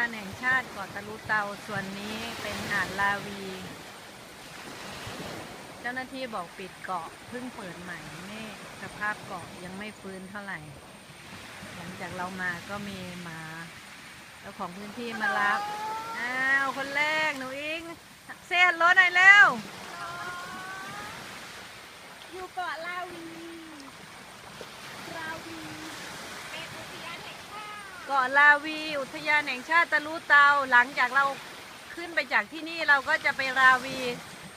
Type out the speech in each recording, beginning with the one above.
านแห่งชาติเกาะตะลุเตาส่วนนี้เป็นหาดลาวี เจ้าหน้าที่บอกปิดเกาะเพิ่งเปิดใหม่นี่สภาพเกาะยังไม่ฟื้นเท่าไหร่ หลังจากเรามาก็มีหมาเจ้าของพื้นที่มารับ อ้าว คนแรกหนูอิงเสียรถหน่อยเร็วอยู่เกาะลาวีลาวีเป็นอุทยานแห่งชาติ เกาะลาวีอุทยานแห่งชาติตะลุเตาหลังจากเราขึ้นไปจากที่นี่เราก็จะไปราวี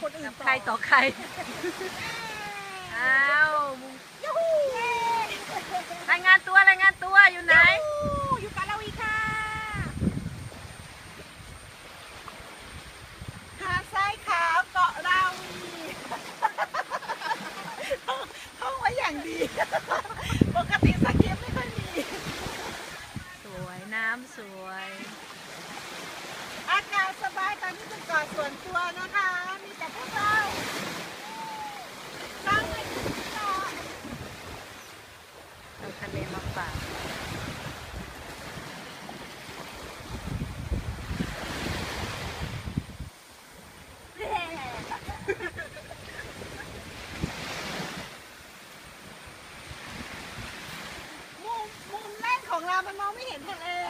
คนอื่นกับใครต่อใครอ้าวรายงานตัวรายงานตัวอยู่ไหน อยู่เกาะลาวีค่ะหาดทรายขาวเกาะลาวีท่องไว้อย่างดี ปกติสคริปต์ไม่ค่อยมี สวย น้ำสวย อากาศสบายตอนนี้เป็นเกาะส่วนตัวนะคะ มีแต่พวกเราตั้งเกาะเอาทะเลมาฝากมุมมุมแรกของเรามันมองไม่เห็นทะเลอะเอง